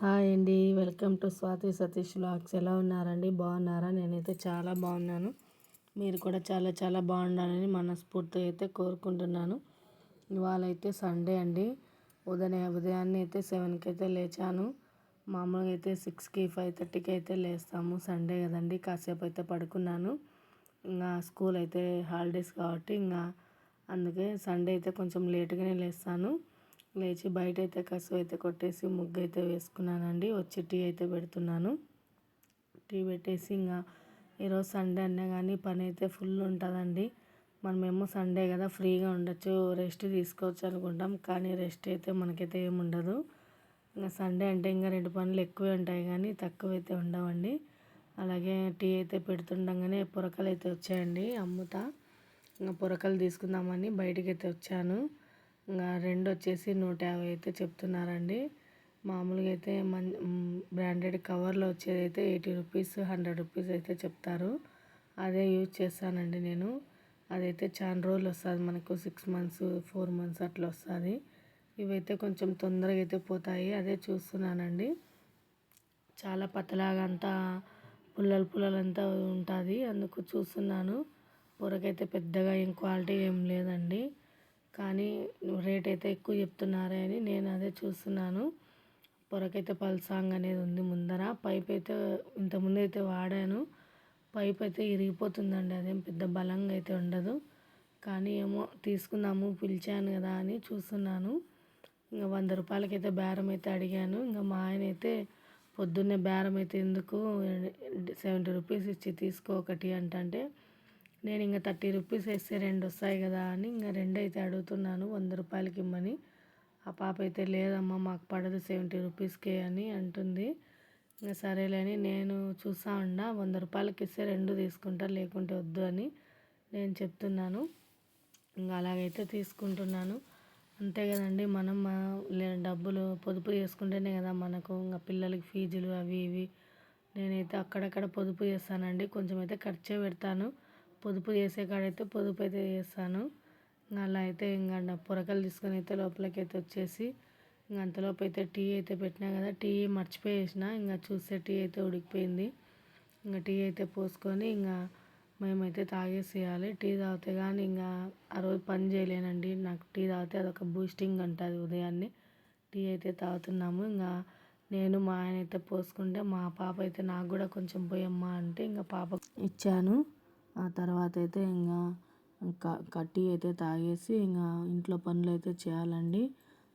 Hi అండి. Welcome to Swathi Satish vlogs. ఎలా ఉన్నారండి? బాగున్నారా? నేనైతే చాలా బాగున్నాను. మీరు కూడా చాలా చాలా బాగుండాలని మనస్ఫూర్తిగా అయితే కోరుకుంటున్నాను. ఇవాళ అయితే సండే అండి. ఉదయం ఉదయాన్నే అయితే సెవెన్కి అయితే లేచాను. మామూలుగా అయితే సిక్స్కి ఫైవ్ థర్టీకి అయితే లేస్తాము. సండే కదండి. కాసేపు అయితే పడుకున్నాను. ఇంకా స్కూల్ అయితే హాలిడేస్ కాబట్టి ఇంకా అందుకే సండే అయితే కొంచెం లేట్గానే లేస్తాను. లేచి బయట అయితే కసువు అయితే కొట్టేసి ముగ్గు అయితే వేసుకున్నానండి. వచ్చి టీ అయితే పెడుతున్నాను. టీ పెట్టేసి ఇంకా ఈరోజు సండే అన్నా కానీ పని అయితే ఫుల్ ఉంటుందండి. మనమేమో సండే కదా ఫ్రీగా ఉండొచ్చు రెస్ట్ తీసుకోవచ్చు అనుకుంటాం. కానీ రెస్ట్ అయితే మనకైతే ఏమి ఉండదు. ఇంకా సండే అంటే ఇంకా రెండు పనులు ఎక్కువే ఉంటాయి కానీ తక్కువ అయితే ఉండవండి. అలాగే టీ అయితే పెడుతుండగానే పొరకలు అయితే వచ్చాయండి అమ్ముతా. ఇంకా పొరకలు తీసుకుందామని బయటికి అయితే వచ్చాను. రెండు వచ్చేసి నూట యాభై అయితే చెప్తున్నారండి. మామూలుగా అయితే మన్ బ్రాండెడ్ కవర్లో వచ్చేది అయితే ఎయిటీ రూపీస్ హండ్రెడ్ రూపీస్ అయితే చెప్తారు. అదే యూజ్ చేస్తానండి నేను. అదైతే చాలా రోజులు వస్తుంది మనకు సిక్స్ మంత్స్ ఫోర్ మంత్స్ అట్లా వస్తుంది. ఇవైతే కొంచెం తొందరగా అయితే పోతాయి. అదే చూస్తున్నానండి. చాలా పతలాగా అంతా పుల్లలు పుల్లలంతా ఉంటుంది. అందుకు చూస్తున్నాను. ఊరకైతే పెద్దగా ఏం క్వాలిటీ ఏం లేదండి. కానీ రేట్ అయితే ఎక్కువ చెప్తున్నారే అని నేను అదే చూస్తున్నాను. పొరకైతే పల్సాంగ్ అనేది ఉంది ముందర. పైప్ అయితే ఇంతకుముందు అయితే వాడాను. పైప్ అయితే ఇరిగిపోతుందండి. అదేం పెద్ద బలంగా అయితే ఉండదు. కానీ ఏమో తీసుకుందాము పిలిచాను కదా అని చూస్తున్నాను. ఇంకా వంద రూపాయలకైతే బేరం అయితే అడిగాను. ఇంకా మా ఆయన అయితే పొద్దున్నే బేరం అయితే ఎందుకు? సెవెంటీ రూపీస్ ఇచ్చి తీసుకో ఒకటి అంటే నేను ఇంకా థర్టీ రూపీస్ వేస్తే రెండు వస్తాయి కదా అని ఇంకా రెండు అయితే అడుగుతున్నాను వంద రూపాయలకి ఇమ్మని. ఆ పాప అయితే లేదమ్మా మాకు పడదు సెవెంటీ రూపీస్కే అని అంటుంది. ఇంకా సరేలేని నేను చూసా ఉండా వంద రూపాయలకి ఇస్తే రెండు తీసుకుంటా లేకుంటే వద్దు అని నేను చెప్తున్నాను. ఇంకా అలాగైతే తీసుకుంటున్నాను. అంతే కదండి మనం డబ్బులు పొదుపు చేసుకుంటేనే కదా మనకు ఇంకా పిల్లలకి ఫీజులు అవి ఇవి. నేనైతే అక్కడక్కడ పొదుపు చేస్తానండి కొంచెం అయితే ఖర్చే పెడతాను. పొదుపు చేసే కాడైతే పొదుపు అయితే చేస్తాను. ఇంకా అలా అయితే ఇంకా పొరకలు తీసుకొని అయితే లోపలికి అయితే వచ్చేసి ఇంకా అంతలోపు అయితే టీ అయితే పెట్టినా కదా టీ మర్చిపోయేసిన ఇంకా చూస్తే టీ అయితే ఉడికిపోయింది. ఇంకా టీ అయితే పోసుకొని ఇంకా మేమైతే తాగేసేయాలి టీ తాగితే కానీ ఇంకా ఆ రోజు పని చేయలేనండి. నాకు టీ తాగితే అదొక బూస్టింగ్ ఉంటుంది ఉదయాన్నే. టీ అయితే తాగుతున్నాము. ఇంకా నేను మా ఆయన అయితే పోసుకుంటే మా పాప అయితే నాకు కూడా కొంచెం పోయమ్మా అంటే ఇంకా పాప ఇచ్చాను. ఆ తర్వాత అయితే ఇంకా కట్టి అయితే తాగేసి ఇంకా ఇంట్లో పనులు అయితే చేయాలండి.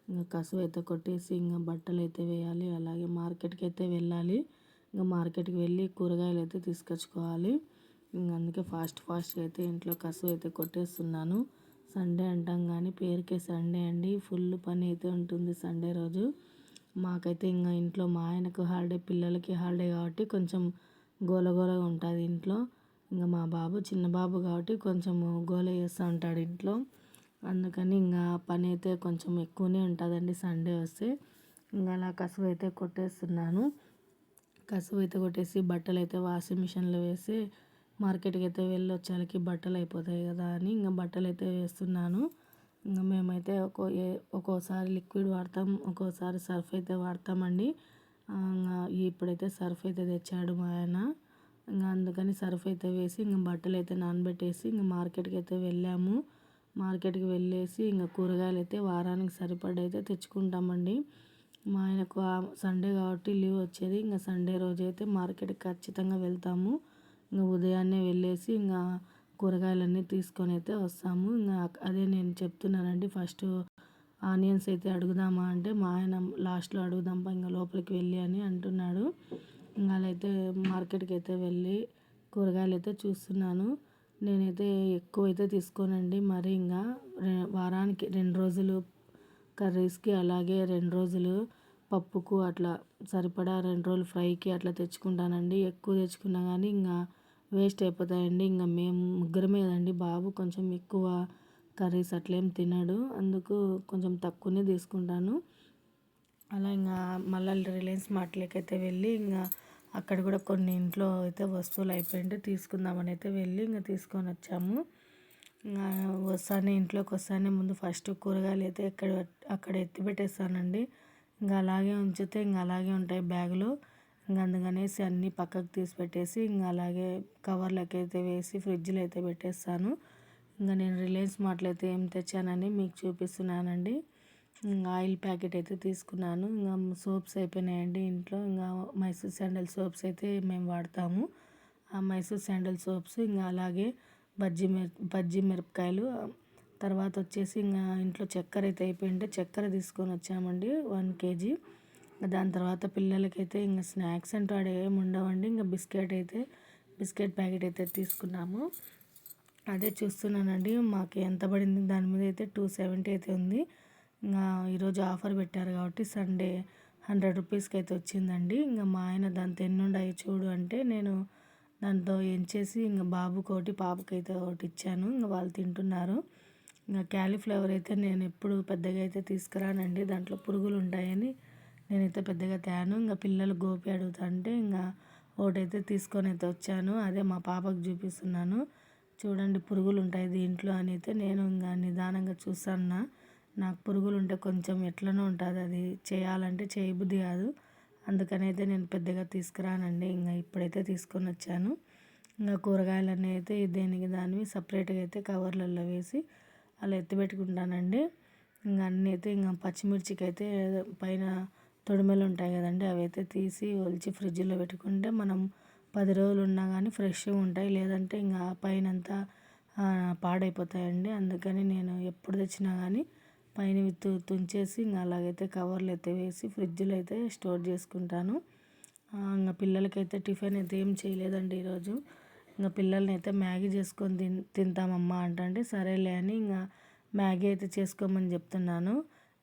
ఇంకా కసువు అయితే కొట్టేసి ఇంకా బట్టలు అయితే వేయాలి. అలాగే మార్కెట్కి అయితే వెళ్ళాలి. ఇంకా మార్కెట్కి వెళ్ళి కూరగాయలు అయితే తీసుకొచ్చుకోవాలి. ఇంకా అందుకే ఫాస్ట్ ఫాస్ట్గా అయితే ఇంట్లో కసువు అయితే కొట్టేస్తున్నాను. సండే అంటాం కానీ పేరుకే సండే అండి. ఫుల్ పని అయితే ఉంటుంది సండే రోజు. మాకైతే ఇంకా ఇంట్లో మా ఆయనకు హాలిడే పిల్లలకి హాలిడే కాబట్టి కొంచెం గోలగోలగా ఉంటుంది ఇంట్లో. ఇంకా మా బాబు చిన్న బాబు కాబట్టి కొంచెము గోల చేస్తూ ఉంటాడు ఇంట్లో. అందుకని ఇంకా పని అయితే కొంచెం ఎక్కువనే ఉంటుందండి సండే వస్తే. ఇంకా అలా కసువు అయితే కొట్టేస్తున్నాను. కసువు అయితే కొట్టేసి బట్టలు అయితే వాషింగ్ మిషన్లో వేసి మార్కెట్కి అయితే వెళ్ళి వచ్చేకి బట్టలు అయిపోతాయి కదా అని ఇంకా బట్టలు అయితే వేస్తున్నాను. ఇంకా మేమైతే ఒక్కో ఒక్కోసారి లిక్విడ్ వాడతాం ఒక్కోసారి సర్ఫ్ అయితే వాడతామండి. ఇప్పుడైతే సర్ఫ్ అయితే తెచ్చాడు మా ఆయన. ఇంకా అందుకని సర్ఫ్ అయితే వేసి ఇంకా బట్టలు అయితే నానబెట్టేసి ఇంకా మార్కెట్కి అయితే వెళ్ళాము. మార్కెట్కి వెళ్ళేసి ఇంకా కూరగాయలు అయితే వారానికి సరిపడ అయితే తెచ్చుకుంటామండి. మా ఆయనకు సండే కాబట్టి లీవ్ వచ్చేది. ఇంకా సండే రోజు అయితే మార్కెట్కి ఖచ్చితంగా వెళ్తాము. ఇంకా ఉదయాన్నే వెళ్ళేసి ఇంకా కూరగాయలన్నీ తీసుకొని అయితే వస్తాము. ఇంకా అదే నేను చెప్తున్నానండి. ఫస్ట్ ఆనియన్స్ అయితే అడుగుదామా అంటే మా ఆయన లాస్ట్లో అడుగుదాం ఇంకా లోపలికి వెళ్ళి అని అంటున్నాడు. అయితే మార్కెట్కి అయితే వెళ్ళి కూరగాయలు అయితే చూస్తున్నాను. నేనైతే ఎక్కువ అయితే తీసుకోనండి. మరి ఇంకా వారానికి రెండు రోజులు కర్రీస్కి అలాగే రెండు రోజులు పప్పుకు అట్లా సరిపడా రెండు రోజులు ఫ్రైకి అట్లా తెచ్చుకుంటానండి. ఎక్కువ తెచ్చుకున్నా కానీ ఇంకా వేస్ట్ అయిపోతాయండి. ఇంకా మేము ముగ్గురమే కదండి. బాబు కొంచెం ఎక్కువ కర్రీస్ అట్లేం తినడు. అందుకు కొంచెం తక్కువనే తీసుకుంటాను. అలా ఇంకా మళ్ళీ రిలయన్స్ మార్ట్లోకి అయితే వెళ్ళి ఇంకా అక్కడ కూడా కొన్ని ఇంట్లో అయితే వస్తువులు అయిపోయింటే తీసుకుందామని అయితే వెళ్ళి ఇంకా తీసుకొని వచ్చాము. వస్తానే ఇంట్లోకి వస్తానే ముందు ఫస్ట్ కూరగాయలు అయితే ఎక్కడ అక్కడ ఎత్తిపెట్టేస్తానండి ఇంకా అలాగే ఉంచితే ఇంకా అలాగే ఉంటాయి బ్యాగులు. ఇంకా అందుకనేసి అన్నీ పక్కకు తీసి పెట్టేసి ఇంకా అలాగే కవర్లకి అయితే వేసి ఫ్రిడ్జ్లో అయితే పెట్టేస్తాను. ఇంకా నేను రిలయన్స్ మార్ట్లో అయితే ఏం తెచ్చానని మీకు చూపిస్తున్నానండి. ఆయిల్ ప్యాకెట్ అయితే తీసుకున్నాను. ఇంకా సోప్స్ అయిపోయినాయండి ఇంట్లో. ఇంకా మైసూర్ శాండల్ సోప్స్ అయితే మేము వాడతాము. ఆ మైసూర్ శాండల్ సోప్స్ ఇంకా అలాగే బజ్జీ మిర బజ్జీ మిరపకాయలు. తర్వాత వచ్చేసి ఇంకా ఇంట్లో చక్కెర అయితే అయిపోయింటే చక్కెర తీసుకొని వచ్చామండి వన్ కేజీ. దాని తర్వాత పిల్లలకైతే ఇంకా స్నాక్స్ అంటూ ఆడ ఏమి ఉండవండి. ఇంకా బిస్కెట్ అయితే బిస్కెట్ ప్యాకెట్ అయితే తీసుకున్నాము. అదే చూస్తున్నానండి మాకు ఎంత పడింది? దాని మీద అయితే టూ సెవెంటీ అయితే ఉంది. ఈరోజు ఆఫర్ పెట్టారు కాబట్టి సండే హండ్రెడ్ రూపీస్కి అయితే వచ్చిందండి. ఇంకా మా ఆయన దాంతో ఎన్ని చూడు అంటే నేను దాంతో ఎంచేసి ఇంకా బాబుకి ఒకటి పాపకి అయితే ఒకటి ఇచ్చాను. ఇంకా వాళ్ళు తింటున్నారు. ఇంకా క్యాలీఫ్లవర్ అయితే నేను ఎప్పుడు పెద్దగా అయితే తీసుకురానండి. దాంట్లో పురుగులు ఉంటాయని నేనైతే పెద్దగా తేను. ఇంకా పిల్లలు గోపి అడుగుతుంటే ఇంకా ఒకటైతే తీసుకొని అయితే వచ్చాను. అదే మా పాపకు చూపిస్తున్నాను. చూడండి పురుగులు ఉంటాయి దీంట్లో అని అయితే నేను ఇంకా నిదానంగా చూసాను నాకు పురుగులు ఉంటే కొంచెం ఎట్లనో ఉంటుంది అది. చేయాలంటే చేయబుద్ధి కాదు. అందుకని అయితే నేను పెద్దగా తీసుకురానండి. ఇంకా ఇప్పుడైతే తీసుకొని వచ్చాను. ఇంకా కూరగాయలన్నీ అయితే దేనికి దానివి సపరేట్గా అయితే కవర్లలో వేసి అలా ఎత్తిపెట్టుకుంటానండి ఇంకా అన్నీ అయితే ఇంకా పచ్చిమిర్చికి అయితే పైన తొడిమెలు ఉంటాయి కదండి. అవి అయితే తీసి ఒలిచి ఫ్రిడ్జ్లో పెట్టుకుంటే మనం పది రోజులు ఉన్నా కానీ ఫ్రెష్గా ఉంటాయి. లేదంటే ఇంకా పైన అంతా పాడైపోతాయండి. అందుకని నేను ఎప్పుడు తెచ్చినా కానీ పైన విత్తు తుంచేసి ఇంకా అలాగైతే కవర్లు అయితే వేసి ఫ్రిడ్జ్లో అయితే స్టోర్ చేసుకుంటాను. ఇంకా పిల్లలకైతే టిఫిన్ అయితే ఏం చేయలేదండి ఈరోజు. ఇంకా పిల్లల్ని అయితే మ్యాగీ చేసుకొని తిన్ తింటామమ్మా అంటే సరేలే అని ఇంకా మ్యాగీ అయితే చేసుకోమని చెప్తున్నాను.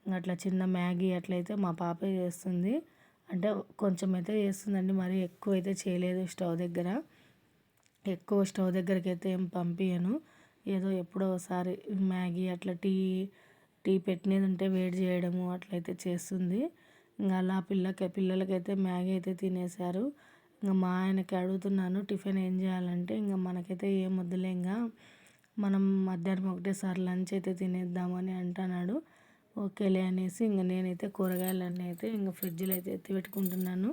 ఇంకా అట్లా చిన్న మ్యాగీ అట్లయితే మా పాపే చేస్తుంది. అంటే కొంచెం అయితే చేస్తుందండి మరి ఎక్కువ అయితే చేయలేదు స్టవ్ దగ్గర. ఎక్కువ స్టవ్ దగ్గరికి అయితే ఏం పంపించను ఏదో ఎప్పుడో ఒకసారి మ్యాగీ అట్లా టీ టీ పెట్టినది ఉంటే వేడి చేయడము అట్లయితే చేస్తుంది. ఇంకా అలా పిల్లకి పిల్లలకైతే మ్యాగీ అయితే తినేశారు. ఇంకా మా ఆయనకి అడుగుతున్నాను టిఫిన్ ఏం చేయాలంటే ఇంకా మనకైతే ఏం వద్దులే ఇంకా. మనం మధ్యాహ్నం ఒకటేసారి లంచ్ అయితే తినేద్దామని అంటున్నాడు. ఓకేలే అనేసి ఇంకా నేనైతే కూరగాయలన్నీ అయితే ఇంకా ఫ్రిడ్జ్లో అయితే ఎత్తి పెట్టుకుంటున్నాను.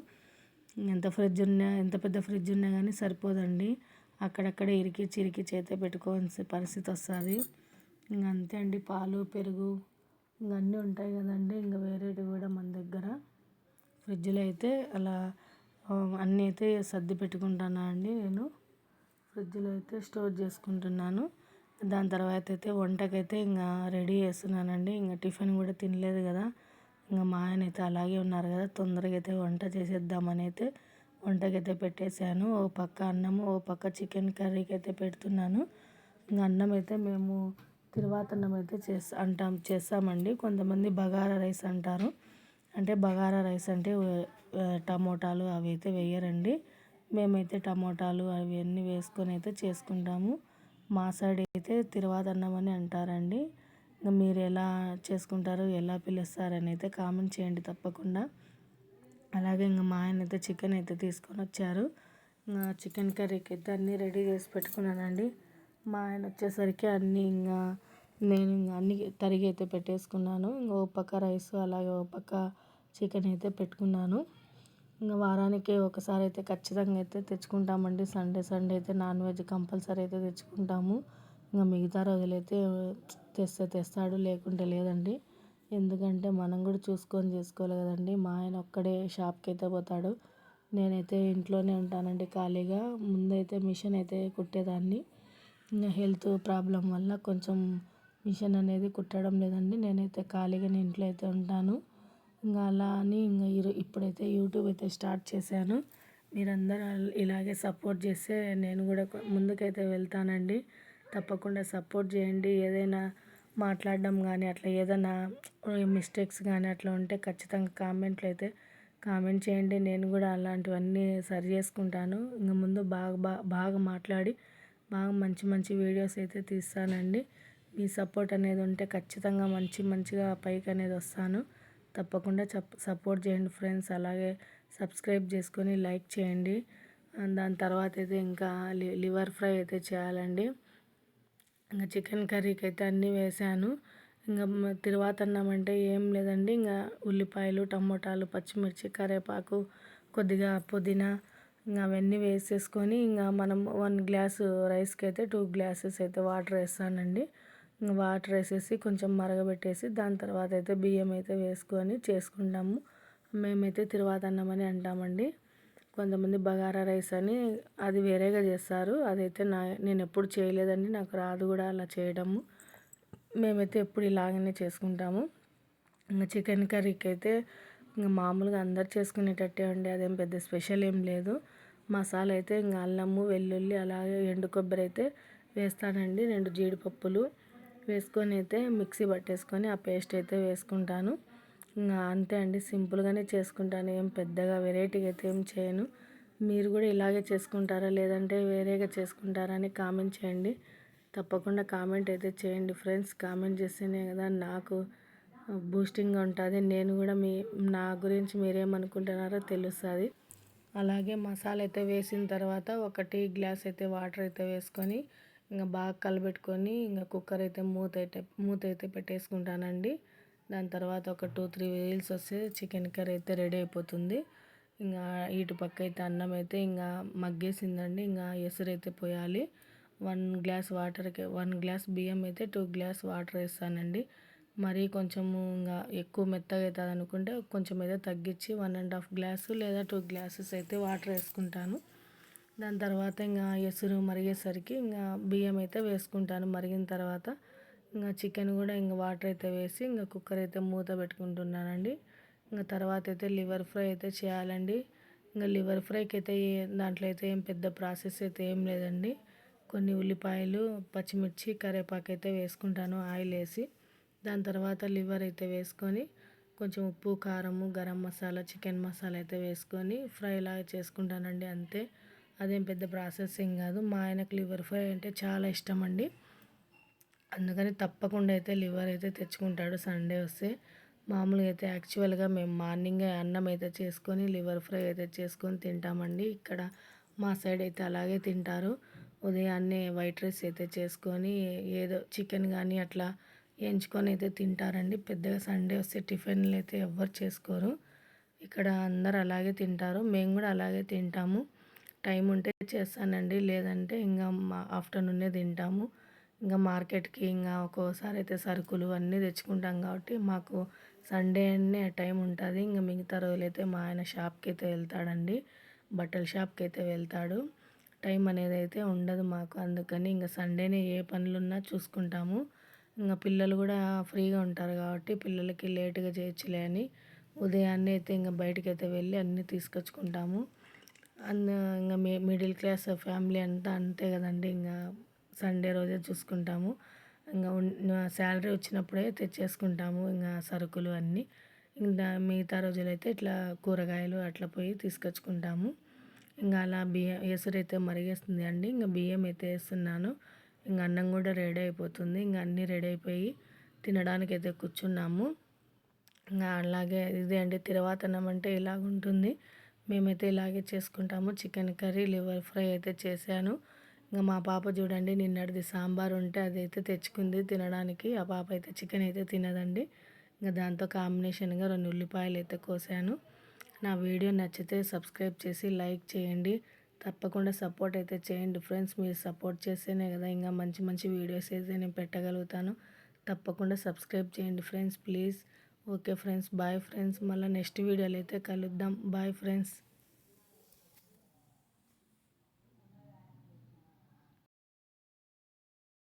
ఎంత ఫ్రిడ్జ్ ఉన్నా ఎంత పెద్ద ఫ్రిడ్జ్ ఉన్నా కానీ సరిపోదండి. అక్కడక్కడ ఇరికి చిరికి చేతే పెట్టుకోవాల్సిన పరిస్థితి వస్తుంది. ఇంక అంతే అండి. పాలు పెరుగు ఇంక అన్నీ ఉంటాయి కదండి. ఇంక వేరేవి కూడా మన దగ్గర. ఫ్రిడ్జ్లో అయితే అలా అన్నీ అయితే సర్ది పెట్టుకుంటాను అండి నేను. ఫ్రిడ్జ్లో అయితే స్టోర్ చేసుకుంటున్నాను. దాని తర్వాత అయితే వంటకైతే ఇంకా రెడీ చేస్తున్నానండి. ఇంకా టిఫిన్ కూడా తినలేదు కదా. ఇంకా మా ఆయన అయితే అలాగే ఉన్నారు కదా. తొందరగా అయితే వంట చేసేద్దామని అయితే వంటకైతే పెట్టేశాను. ఓ పక్క అన్నము ఓ పక్క చికెన్ కర్రీకి అయితే పెడుతున్నాను. ఇంకా అన్నం అయితే మేము తిరువాతన్నం అయితే చేస్తా అంటాం చేస్తామండి. కొంతమంది బగారా రైస్ అంటారు. అంటే బగారా రైస్ అంటే టమోటాలు అవి అయితే వేయరండి. మేమైతే టమోటాలు అవన్నీ వేసుకొని అయితే చేసుకుంటాము. మా సైడ్ అయితే తిరువాతన్నం అని అంటారండి. ఇంకా మీరు ఎలా చేసుకుంటారు ఎలా పిలుస్తారని అయితే కామెంట్ చేయండి తప్పకుండా. అలాగే ఇంకా మా ఆయన అయితే చికెన్ అయితే తీసుకొని వచ్చారు చికెన్ కర్రీకి అయితే అన్నీ రెడీ చేసి పెట్టుకున్నానండి. మా ఆయన వచ్చేసరికి అన్నీ ఇంకా నేను ఇంకా అన్ని తరిగి అయితే పెట్టేసుకున్నాను. ఇంకా ఓ పక్క రైస్ అలాగే ఓ పక్క చికెన్ అయితే పెట్టుకున్నాను. ఇంకా వారానికి ఒకసారి అయితే ఖచ్చితంగా అయితే తెచ్చుకుంటామండి. సండే సండే అయితే నాన్ వెజ్ కంపల్సరీ అయితే తెచ్చుకుంటాము. ఇంకా మిగతా రోజులైతే తెస్తే తెస్తాడు లేకుంటే లేదండి. ఎందుకంటే మనం కూడా చూసుకొని చేసుకోవాలి కదండి. మా ఆయన ఒక్కడే షాప్కి అయితే పోతాడు. నేనైతే ఇంట్లోనే ఉంటానండి ఖాళీగా. ముందైతే మిషన్ అయితే కుట్టేదాన్ని. హెల్త్ ప్రాబ్లం వల్ల కొంచెం మిషన్ అనేది కుట్టడం లేదండి. నేనైతే ఖాళీగా ఇంట్లో అయితే ఉంటాను. ఇంకా అలా అని ఇంకా ఇప్పుడైతే యూట్యూబ్ అయితే స్టార్ట్ చేశాను. మీరందరూ ఇలాగే సపోర్ట్ చేస్తే నేను కూడా ముందుకైతే వెళ్తానండి. తప్పకుండా సపోర్ట్ చేయండి. ఏదైనా మాట్లాడడం కానీ అట్లా ఏదైనా మిస్టేక్స్ కానీ అట్లా ఉంటే ఖచ్చితంగా కామెంట్లు అయితే కామెంట్ చేయండి. నేను కూడా అలాంటివన్నీ సరి చేసుకుంటాను. ఇంకా ముందు బాగా బాగా బాగా మాట్లాడి బాగా మంచి మంచి వీడియోస్ అయితే తీస్తానండి. మీ సపోర్ట్ అనేది ఉంటే ఖచ్చితంగా మంచి మంచిగా పైకి అనేది వస్తాను. తప్పకుండా సపోర్ట్ చేయండి ఫ్రెండ్స్. అలాగే సబ్స్క్రైబ్ చేసుకొని లైక్ చేయండి. దాని తర్వాత అయితే ఇంకా లివర్ ఫ్రై అయితే చేయాలండి. ఇంకా చికెన్ కర్రీకి అయితే అన్నీ వేసాను. ఇంకా తిరువాత అన్నామంటే అంటే ఏం లేదండి. ఇంకా ఉల్లిపాయలు టమోటాలు పచ్చిమిర్చి కరివేపాకు కొద్దిగా పుదీనా ఇంకా అవన్నీ వేసేసుకొని ఇంకా మనం వన్ గ్లాసు రైస్కి అయితే టూ గ్లాసెస్ అయితే వాటర్ వేస్తానండి. ఇంకా వాటర్ వేసేసి కొంచెం మరగబెట్టేసి దాని తర్వాత అయితే బియ్యం అయితే వేసుకొని చేసుకుంటాము. మేమైతే తిరువాతన్నం అని అంటామండి. కొంతమంది బగారా రైస్ అని అది వేరేగా చేస్తారు. అదైతే నా నేను ఎప్పుడు చేయలేదండి. నాకు రాదు కూడా అలా చేయడము. మేమైతే ఎప్పుడు ఇలాగనే చేసుకుంటాము. ఇంకా చికెన్ కర్రీకి అయితే ఇంకా మామూలుగా అందరు చేసుకునేటట్టే ఉండే అదేం పెద్ద స్పెషల్ ఏం లేదు. మసాలా అయితే ఇంకా అల్లము వెల్లుల్లి అలాగే ఎండు కొబ్బరి అయితే వేస్తానండి. రెండు జీడిపప్పులు వేసుకొని అయితే మిక్సీ పట్టేసుకొని ఆ పేస్ట్ అయితే వేసుకుంటాను. ఇంకా అంతే అండి. సింపుల్గానే చేసుకుంటాను. ఏం పెద్దగా వెరైటీగా అయితే ఏం చేయను. మీరు కూడా ఇలాగే చేసుకుంటారా? లేదంటే వేరేగా చేసుకుంటారా అని కామెంట్ చేయండి. తప్పకుండా కామెంట్ అయితే చేయండి. ఫ్రెండ్స్ కామెంట్ చేస్తేనే కదా నాకు బూస్టింగ్గా ఉంటుంది. నేను కూడా మీ నా గురించి మీరేమనుకుంటున్నారో తెలుస్తుంది. అలాగే మసాలా అయితే వేసిన తర్వాత ఒక టీ గ్లాస్ అయితే వాటర్ అయితే వేసుకొని ఇంకా బాగా కలబెట్టుకొని ఇంకా కుక్కర్ అయితే మూత అయితే మూత అయితే పెట్టేసుకుంటానండి. దాని తర్వాత ఒక టూ త్రీ వీల్స్ వస్తే చికెన్ కర్రీ అయితే రెడీ అయిపోతుంది. ఇంకా ఇటు పక్క అయితే అన్నం అయితే ఇంకా మగ్గేసిందండి. ఇంకా ఎసురు అయితే పోయాలి. వన్ గ్లాస్ వాటర్కి వన్ గ్లాస్ బియ్యం అయితే టూ గ్లాస్ వాటర్ వేస్తానండి. మరీ కొంచెము ఇంకా ఎక్కువ మెత్తగా అవుతుంది అనుకుంటే కొంచెం అయితే తగ్గించి వన్ అండ్ హాఫ్ గ్లాసు లేదా టూ గ్లాసెస్ అయితే వాటర్ వేసుకుంటాను. దాని తర్వాత ఇంకా ఎసురు మరిగేసరికి ఇంకా బియ్యం అయితే వేసుకుంటాను. మరిగిన తర్వాత ఇంకా చికెన్ కూడా ఇంకా వాటర్ అయితే వేసి ఇంకా కుక్కర్ అయితే మూత పెట్టుకుంటున్నానండి. ఇంకా తర్వాత అయితే లివర్ ఫ్రై అయితే చేయాలండి. ఇంకా లివర్ ఫ్రైకి అయితే దాంట్లో అయితే ఏం పెద్ద ప్రాసెస్ అయితే ఏం లేదండి. కొన్ని ఉల్లిపాయలు పచ్చిమిర్చి కరివేపాకు అయితే వేసుకుంటాను ఆయిల్ వేసి. దాని తర్వాత లివర్ అయితే వేసుకొని కొంచెం ఉప్పు కారము గరం మసాలా చికెన్ మసాలా అయితే వేసుకొని ఫ్రై లాగా చేసుకుంటానండి అంతే. అదేం పెద్ద ప్రాసెస్ ఏం కాదు. మా ఆయనకు లివర్ ఫ్రై అంటే చాలా ఇష్టం అండి. అందుకని తప్పకుండా అయితే లివర్ అయితే తెచ్చుకుంటాడు సండే వస్తే. మామూలుగా అయితే యాక్చువల్గా మేము మార్నింగే అన్నం అయితే చేసుకొని లివర్ ఫ్రై అయితే చేసుకొని తింటామండి. ఇక్కడ మా సైడ్ అయితే అలాగే తింటారు. ఉదయాన్నే వైట్ రైస్ అయితే చేసుకొని ఏదో చికెన్ కానీ అట్లా ఎంచుకొని అయితే తింటారండి. పెద్దగా సండే వస్తే టిఫిన్లు అయితే ఎవ్వరు చేసుకోరు. ఇక్కడ అందరు అలాగే తింటారు. మేము కూడా అలాగే తింటాము. టైం ఉంటే చేస్తానండి. లేదంటే ఇంకా మా ఆఫ్టర్నూనే తింటాము. ఇంకా మార్కెట్కి ఇంకా ఒక్కోసారి అయితే సరుకులు అన్నీ తెచ్చుకుంటాం కాబట్టి మాకు సండే అనే టైం ఉంటుంది. ఇంకా మిగతా రోజులైతే మా ఆయన షాప్కి అయితే వెళ్తాడండి. బట్టల షాప్కి అయితే వెళ్తాడు. టైం అనేది అయితే ఉండదు మాకు. అందుకని ఇంకా సండేనే ఏ పనులున్నా చూసుకుంటాము. ఇంకా పిల్లలు కూడా ఫ్రీగా ఉంటారు కాబట్టి పిల్లలకి లేటుగా చేయొచ్చులే అని ఉదయాన్నే అయితే ఇంకా బయటకు అయితే వెళ్ళి అన్నీ తీసుకొచ్చుకుంటాము. అన్న ఇంకా మిడిల్ క్లాస్ ఫ్యామిలీ అంతా అంతే కదండి ఇంకా సండే రోజే చూసుకుంటాము. ఇంకా శాలరీ వచ్చినప్పుడే తెచ్చేసుకుంటాము ఇంకా సరుకులు అన్నీ. ఇంకా మిగతా రోజులైతే ఇట్లా కూరగాయలు అట్లా పోయి తీసుకొచ్చుకుంటాము. ఇంకా అలా బియ్యం ఎసురైతే మరిగేస్తుంది అండి. ఇంకా బియ్యం అయితే వేస్తున్నాను ఇంకా అన్నం కూడా రెడీ అయిపోతుంది. ఇంకా అన్నీ రెడీ అయిపోయి తినడానికి అయితే కూర్చున్నాము. ఇంకా అలాగే ఇదే అండి తిరవాతనం అంటే ఇలాగ ఉంటుంది మేమైతే ఇలాగే చేసుకుంటాము. చికెన్ కర్రీ లివర్ ఫ్రై అయితే చేశాను. ఇంకా మా పాప చూడండి నిన్నటిది సాంబార్ ఉంటే అదైతే తెచ్చుకుంది తినడానికి. ఆ పాప అయితే చికెన్ అయితే తినదండి. ఇంకా దాంతో కాంబినేషన్గా రెండు ఉల్లిపాయలు అయితే కోసాను. నా వీడియో నచ్చితే సబ్స్క్రైబ్ చేసి లైక్ చేయండి. తప్పకుండా సపోర్ట్ అయితే చేయండి. ఫ్రెండ్స్ మీరు సపోర్ట్ చేస్తేనే కదా ఇంకా మంచి మంచి వీడియోస్ అయితే నేను పెట్టగలుగుతాను. తప్పకుండా సబ్స్క్రైబ్ చేయండి friends please. Okay friends bye friends. మళ్ళీ నెక్స్ట్ వీడియోలో అయితే కలుద్దాం. Bye friends.